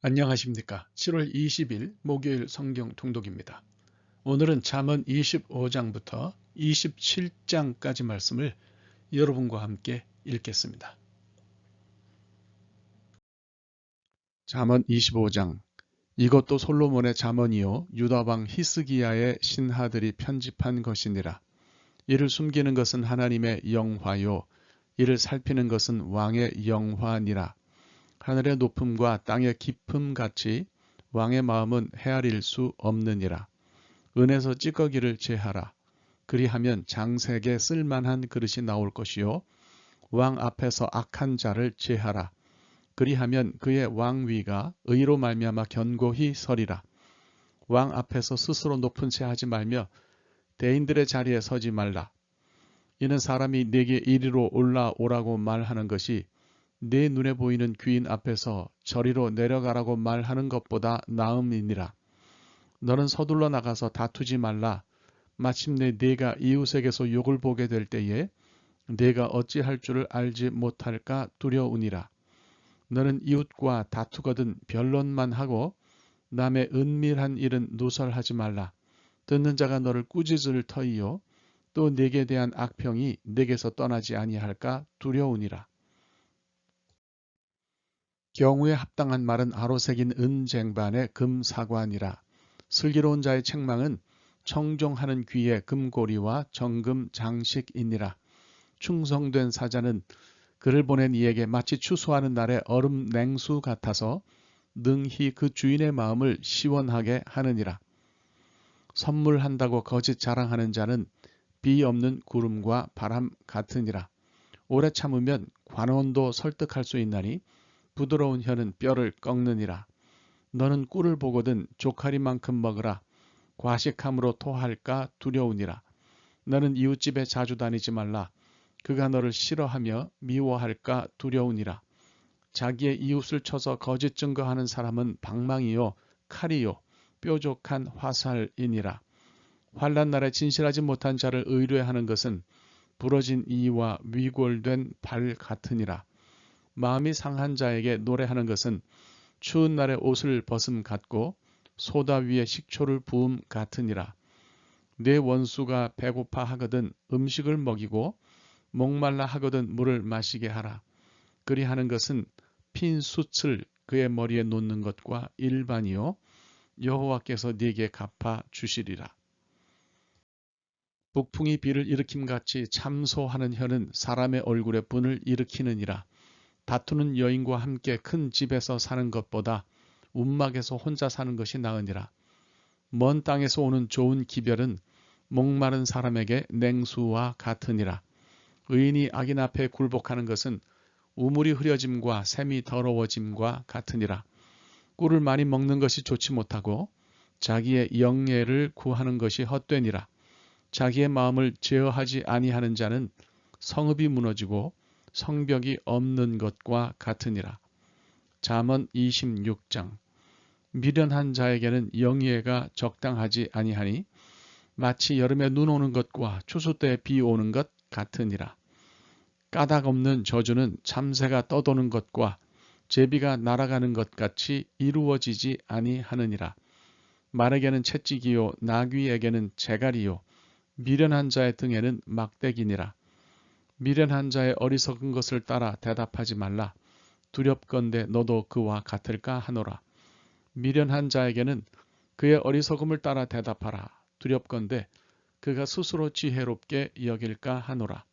안녕하십니까. 7월 20일 목요일 성경 통독입니다. 오늘은 잠언 25장부터 27장까지 말씀을 여러분과 함께 읽겠습니다. 잠언 25장 이것도 솔로몬의 잠언이요 유다왕 히스기야의 신하들이 편집한 것이니라. 이를 숨기는 것은 하나님의 영화요 이를 살피는 것은 왕의 영화니라. 하늘의 높음과 땅의 깊음 같이 왕의 마음은 헤아릴 수 없느니라. 은에서 찌꺼기를 제하라. 그리하면 장색에 쓸만한 그릇이 나올 것이요. 왕 앞에서 악한 자를 제하라. 그리하면 그의 왕위가 의로 말미암아 견고히 서리라. 왕 앞에서 스스로 높은 채 하지 말며 대인들의 자리에 서지 말라. 이는 사람이 내게 이리로 올라오라고 말하는 것이 내 눈에 보이는 귀인 앞에서 저리로 내려가라고 말하는 것보다 나음이니라. 너는 서둘러 나가서 다투지 말라. 마침내 네가 이웃에게서 욕을 보게 될 때에 네가 어찌할 줄을 알지 못할까 두려우니라. 너는 이웃과 다투거든 변론만 하고 남의 은밀한 일은 누설하지 말라. 듣는 자가 너를 꾸짖을 터이요. 또 네게 대한 악평이 네게서 떠나지 아니할까 두려우니라. 경우에 합당한 말은 아로새긴 은쟁반의 금사관이라. 슬기로운 자의 책망은 청종하는 귀의 금고리와 정금 장식이니라. 충성된 사자는 그를 보낸 이에게 마치 추수하는 날의 얼음 냉수 같아서 능히 그 주인의 마음을 시원하게 하느니라. 선물한다고 거짓 자랑하는 자는 비 없는 구름과 바람 같으니라. 오래 참으면 관원도 설득할 수 있나니 부드러운 혀는 뼈를 꺾느니라. 너는 꿀을 보거든 조카리만큼 먹으라. 과식함으로 토할까 두려우니라. 너는 이웃집에 자주 다니지 말라. 그가 너를 싫어하며 미워할까 두려우니라. 자기의 이웃을 쳐서 거짓 증거하는 사람은 방망이요 칼이요 뾰족한 화살이니라. 환란 날에 진실하지 못한 자를 의뢰하는 것은 부러진 이와 위골된 발 같으니라. 마음이 상한 자에게 노래하는 것은 추운 날에 옷을 벗음 같고 소다 위에 식초를 부음 같으니라. 내 원수가 배고파 하거든 음식을 먹이고 목말라 하거든 물을 마시게 하라. 그리하는 것은 핀 숯을 그의 머리에 놓는 것과 일반이요 여호와께서 네게 갚아 주시리라. 북풍이 비를 일으킴 같이 참소하는 혀는 사람의 얼굴에 분을 일으키느니라. 다투는 여인과 함께 큰 집에서 사는 것보다 움막에서 혼자 사는 것이 나으니라. 먼 땅에서 오는 좋은 기별은 목마른 사람에게 냉수와 같으니라. 의인이 악인 앞에 굴복하는 것은 우물이 흐려짐과 샘이 더러워짐과 같으니라. 꿀을 많이 먹는 것이 좋지 못하고 자기의 영예를 구하는 것이 헛되니라. 자기의 마음을 제어하지 아니하는 자는 성읍이 무너지고 성벽이 없는 것과 같으니라. 잠언 26장 미련한 자에게는 영예가 적당하지 아니하니 마치 여름에 눈 오는 것과 추수 때 비 오는 것 같으니라. 까닭 없는 저주는 참새가 떠도는 것과 제비가 날아가는 것 같이 이루어지지 아니하느니라. 말에게는 채찍이요 나귀에게는 재갈이요 미련한 자의 등에는 막대기니라. 미련한 자의 어리석은 것을 따라 대답하지 말라. 두렵건대 너도 그와 같을까 하노라. 미련한 자에게는 그의 어리석음을 따라 대답하라. 두렵건대 그가 스스로 지혜롭게 여길까 하노라.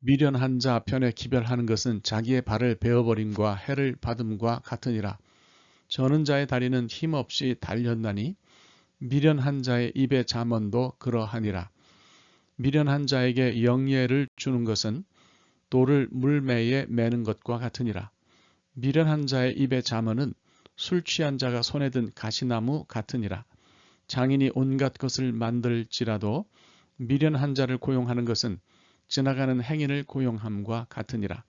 미련한 자 편에 기별하는 것은 자기의 발을 베어버림과 해를 받음과 같으니라. 저는 자의 다리는 힘없이 달렸나니 미련한 자의 입의 잠언도 그러하니라. 미련한 자에게 영예를 주는 것은 돌을 물매에 매는 것과 같으니라. 미련한 자의 입의 자문은 술 취한 자가 손에 든 가시나무 같으니라. 장인이 온갖 것을 만들지라도 미련한 자를 고용하는 것은 지나가는 행인을 고용함과 같으니라.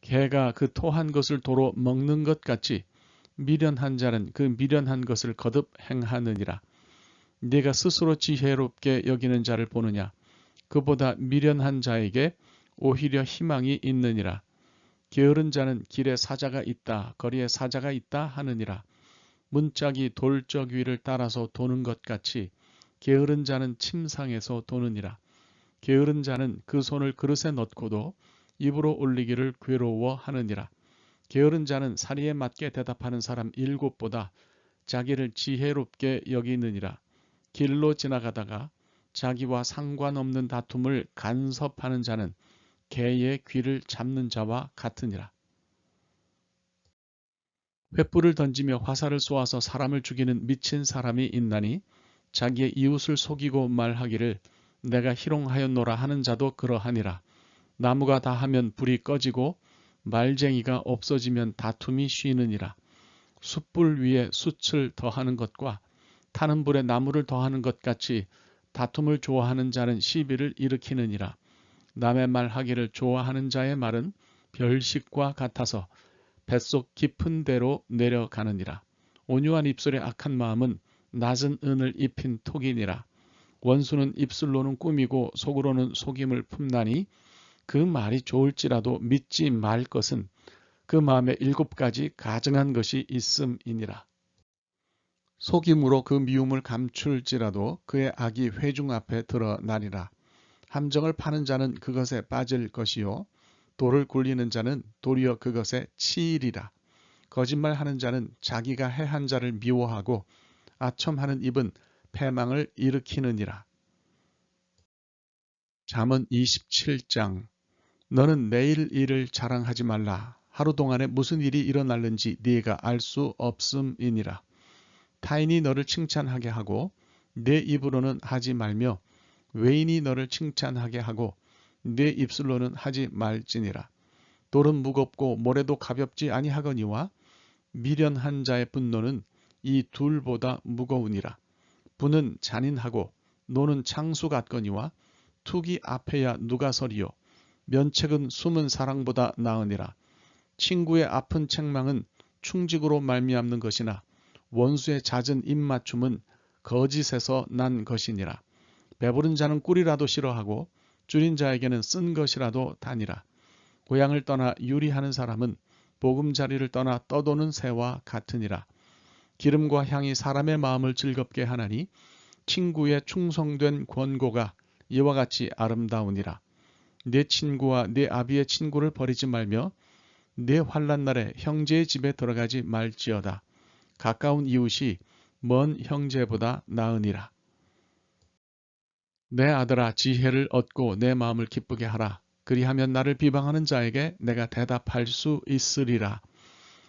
개가 그 토한 것을 도로 먹는 것 같이 미련한 자는 그 미련한 것을 거듭 행하느니라. 네가 스스로 지혜롭게 여기는 자를 보느냐 그보다 미련한 자에게 오히려 희망이 있느니라 게으른 자는 길에 사자가 있다, 거리에 사자가 있다 하느니라. 문짝이 돌적 위를 따라서 도는 것 같이 게으른 자는 침상에서 도느니라. 게으른 자는 그 손을 그릇에 넣고도 입으로 올리기를 괴로워하느니라. 게으른 자는 사리에 맞게 대답하는 사람 일곱보다 자기를 지혜롭게 여기느니라. 길로 지나가다가 자기와 상관없는 다툼을 간섭하는 자는 개의 귀를 잡는 자와 같으니라. 횃불을 던지며 화살을 쏘아서 사람을 죽이는 미친 사람이 있나니 자기의 이웃을 속이고 말하기를 내가 희롱하였노라 하는 자도 그러하니라. 나무가 다 하면 불이 꺼지고 말쟁이가 없어지면 다툼이 쉬느니라. 숯불 위에 숯을 더하는 것과 타는 불에 나무를 더하는 것 같이 다툼을 좋아하는 자는 시비를 일으키느니라. 남의 말 하기를 좋아하는 자의 말은 별식과 같아서 뱃속 깊은 데로 내려가느니라. 온유한 입술의 악한 마음은 낮은 은을 입힌 톡이니라. 원수는 입술로는 꾸미고 속으로는 속임을 품나니 그 말이 좋을지라도 믿지 말 것은 그 마음에 일곱 가지 가증한 것이 있음이니라. 속임으로 그 미움을 감출지라도 그의 악이 회중 앞에 드러나리라. 함정을 파는 자는 그것에 빠질 것이요. 돌을 굴리는 자는 도리어 그것에 치이리라. 거짓말하는 자는 자기가 해한 자를 미워하고 아첨하는 입은 패망을 일으키느니라. 잠언 27장 너는 내일 일을 자랑하지 말라. 하루 동안에 무슨 일이 일어날는지 네가 알 수 없음이니라. 타인이 너를 칭찬하게 하고 내 입으로는 하지 말며 외인이 너를 칭찬하게 하고 내 입술로는 하지 말지니라. 돌은 무겁고 모래도 가볍지 아니하거니와 미련한 자의 분노는 이 둘보다 무거우니라. 분은 잔인하고 노는 창수 같거니와 투기 앞에야 누가 서리요. 면책은 숨은 사랑보다 나으니라. 친구의 아픈 책망은 충직으로 말미암는 것이나 원수의 잦은 입맞춤은 거짓에서 난 것이니라. 배부른 자는 꿀이라도 싫어하고 줄인 자에게는 쓴 것이라도 다니라. 고향을 떠나 유리하는 사람은 보금자리를 떠나 떠도는 새와 같으니라. 기름과 향이 사람의 마음을 즐겁게 하나니 친구의 충성된 권고가 이와 같이 아름다우니라. 내 친구와 내 아비의 친구를 버리지 말며 내 환란 날에 형제의 집에 들어가지 말지어다. 가까운 이웃이 먼 형제보다 나으니라. 내 아들아 지혜를 얻고 내 마음을 기쁘게 하라. 그리하면 나를 비방하는 자에게 내가 대답할 수 있으리라.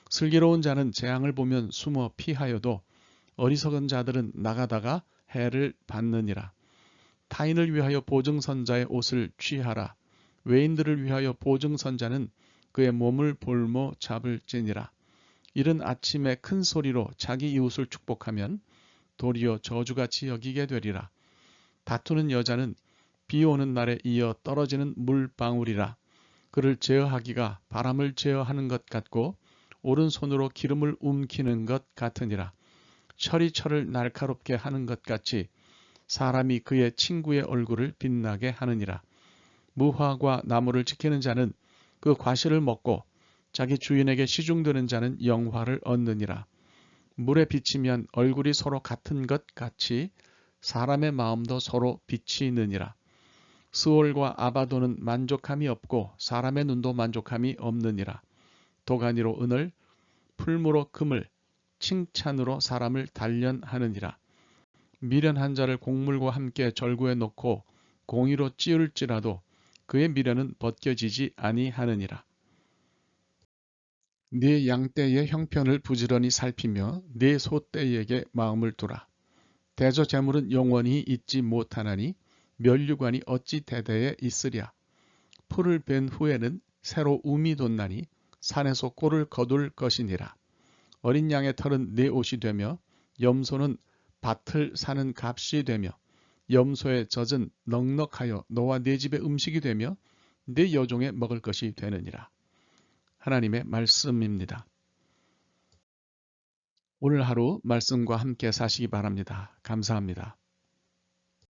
슬기로운 자는 재앙을 보면 숨어 피하여도 어리석은 자들은 나가다가 해를 받느니라. 타인을 위하여 보증선자의 옷을 취하라. 외인들을 위하여 보증선자는 그의 몸을 볼모 잡을지니라. 이른 아침에 큰 소리로 자기 이웃을 축복하면 도리어 저주같이 여기게 되리라. 다투는 여자는 비 오는 날에 이어 떨어지는 물방울이라 그를 제어하기가 바람을 제어하는 것 같고 오른손으로 기름을 움키는 것 같으니라. 철이 철을 날카롭게 하는 것 같이 사람이 그의 친구의 얼굴을 빛나게 하느니라. 무화과 나무를 지키는 자는 그 과실을 먹고 자기 주인에게 시중드는 자는 영화를 얻느니라. 물에 비치면 얼굴이 서로 같은 것 같이 사람의 마음도 서로 비치느니라. 스올과 아바도는 만족함이 없고 사람의 눈도 만족함이 없느니라. 도가니로 은을 풀무로 금을 칭찬으로 사람을 단련하느니라. 미련한 자를 곡물과 함께 절구에 놓고 공의로 찌울지라도 그의 미련은 벗겨지지 아니하느니라. 네 양떼의 형편을 부지런히 살피며 네 소떼에게 마음을 두라. 대저 재물은 영원히 있지 못하나니 멸류관이 어찌 대대에 있으랴. 풀을 벤 후에는 새로 um이 돋나니 산에서 꼴을 거둘 것이니라. 어린 양의 털은 내 옷이 되며 염소는 밭을 사는 값이 되며 염소의 젖은 넉넉하여 너와 내 집의 음식이 되며 내 여종의 먹을 것이 되느니라. 하나님의 말씀입니다. 오늘 하루 말씀과 함께 사시기 바랍니다. 감사합니다.